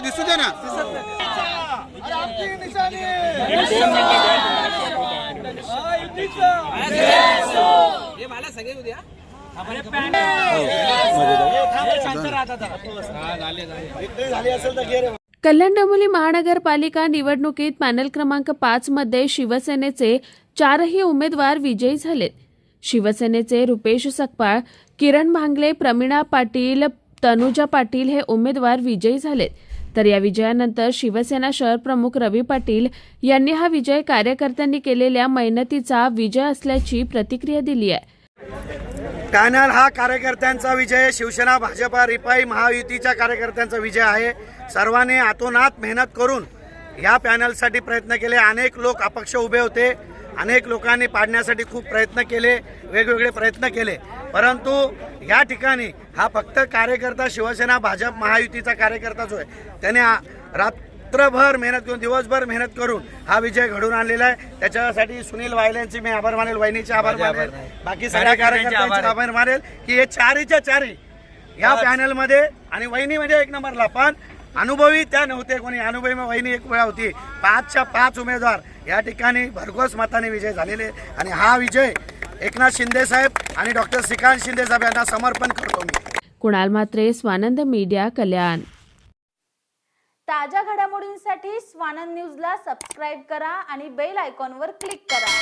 द्या. दिसू ना ना कल्याण डोंबिवली महानगरपालिका निवडणुकीत पॅनल क्रमांक पाच मध्ये शिवसेनेचे चारही उमेदवार विजयी झालेत शिवसेनेचे रुपेश सकपाळ किरण भांगले प्रमिणा पाटील तनुजा पाटील हे उमेदवार विजयी झालेत तर या विजयानंतर शिवसेना शहर प्रमुख रवी पाटील यांनी हा विजय कार्यकर्त्यांनी केलेल्या मेहनतीचा विजय असल्याची प्रतिक्रिया दिली आहे. पॅनल हा कार्यकर्त्यांचा विजय शिवसेना भाजपा रिपाई महायुतीच्या कार्यकर्त्यांचा विजय आहे. सर्वांनी आतोनात मेहनत करून या पॅनलसाठी प्रयत्न केले. अनेक लोक अपक्ष उभे होते. अनेक लोकांनी पाडण्यासाठी खूप प्रयत्न केले. वेगवेगळे प्रयत्न केले. परंतु या ठिकाणी हा फक्त कार्यकर्ता शिवसेना भाजप महायुतीचा कार्यकर्ता जो आहे त्याने रात्रभर मेहनत करून दिवसभर मेहनत करून हा विजय घडून आणलेला आहे. त्याच्यासाठी सुनील वायल्यांचे मी आभार मानेल वहिनीचे आभार मानेल बाकी सगळ्या कार्यकर्त्यांचे आभार मानेल की हे चारीच्या चारी या पॅनलमध्ये आणि वहिनी म्हणजे एक नंबरला. पण अनुभवी त्या नव्हते कोणी. अनुभवी वहिनी एक वेळा होती. पाचच्या पाच उमेदवार या ठिकाणी भरघोस मताने विजय झालेले. आणि हा विजय एकनाथ शिंदे साहेब आणि डॉक्टर श्रीकांत शिंदे साहेब यांना समर्पण करतो मी. कुणाल मात्रे स्वानंद मीडिया कल्याण. ताज्या घडामोडींसाठी स्वानंद न्यूजला सबस्क्राईब करा आणि बेल आयकॉनवर क्लिक करा.